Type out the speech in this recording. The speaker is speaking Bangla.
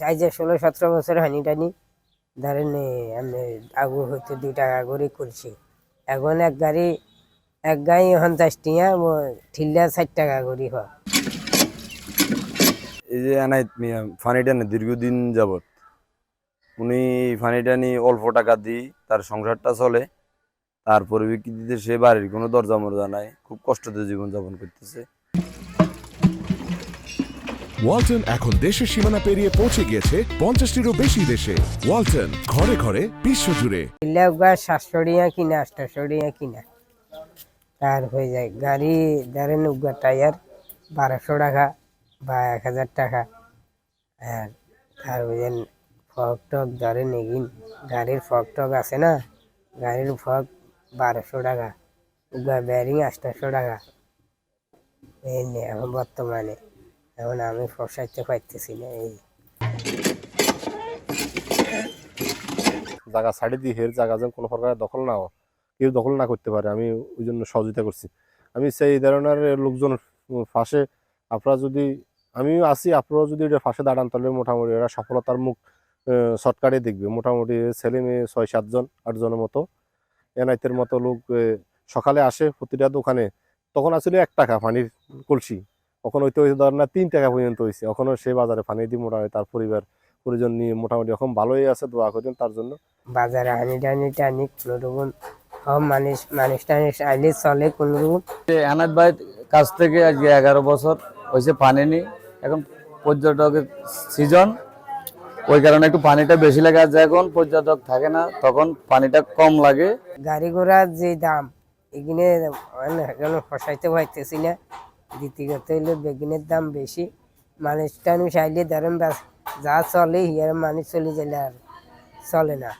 যাই যে ষোলো সতেরো বছর হানি টানি। ধরেন আমি আগু হয়তো দুই টাকা করে করছি। এখন এক গাড়ি এক গাড়ি পঞ্চাশ টিয়া ঠিল্লা ষাট টাকা করে হয় এই যে এনায়েত মিয়া ফানিটা দীর্ঘদিন যাবৎ। উনি ফানিটা নিয়ে অল্প টাকা দিই, তার সংসারটা চলে। তার পরিপ্রেক্ষিতে সে বাড়ির কোনো দরজা মরজা নাই, খুব কষ্টতে জীবনযাপন করতেছে। ওয়ালটন এখন দেশের সীমানা পেরিয়ে পৌঁছে গিয়েছে পঞ্চাশটিরও বেশি দেশে। ওয়ালটন, ঘরে ঘরে বিশ্বজুড়ে ঠিল্লা গা সাতশো টিয়া কিনা আটশো টিয়া কিনা, তার হয়ে যায়। গাড়ি ধরেন উগা টায়ার, বারোশো টাকা বা এক হাজার টাকা। আর তার ওই যে ফগ টক ধরেন এগিন, গাড়ির ফগ টক আছে না? গাড়ির ফগ বারোশো টাকা উগা ব্যারিং আটশো টাকা। এই নে এখন বর্তমানে এখন আমি ফসাইতে পারতেছি না, এই। জায়গা ছাড়ি দিয়ে হের জায়গা যেন কোনো প্রকার দখল না কেউ দখল না করতে পারে, আমি ওই জন্য সহযোগিতা করছি। আমি সেই ধরনের লোকজন ফাঁসে, আপনারা যদি, আমিও আছি, আপনারাও যদি এটা ফাঁসে দাঁড়ান, তাহলে মোটামুটি এরা সফলতার মুখ শর্টকাটে দেখবে। মোটামুটি ছেলে মেয়ে ছয় সাতজন আটজনের মতো, এনাইতের মতো লোক সকালে আসে প্রতিটা দোকানে, তখন আসলে এক টাকা পানির কলসি। এখন হয়তো ওই ধর না তিন টাকা পর্যন্ত হয়েছে এখনও সে বাজারে পানি দিয়ে মোটামুটি তার পরিবার পরিজন নিয়ে মোটামুটি এখন ভালোই আছে দোয়া করেন তার জন্য। বাজারে হানি টানি টানি কোনো রকম সব মানুষ মানুষ টানিশ আইলে চলে কোনো রকম। আনাদ ভাই কাছ থেকে আজকে এগারো বছর হয়েছে পানি নি এখন পর্যটকের সিজন ওই কারণে একটু পানিটা বেশি লাগে আর যখন পর্যটক থাকে না তখন পানিটা কম লাগে। গাড়ি ঘোড়ার যে দাম এখানে মানে ফসাইতে পারতেছি না। দ্বিতীয়ত হইলে বেগুনের দাম বেশি। মানুষ টানুষ আইলে ধরেন যা চলে, হিয়ার মানুষ চলে গেলে আর চলে না।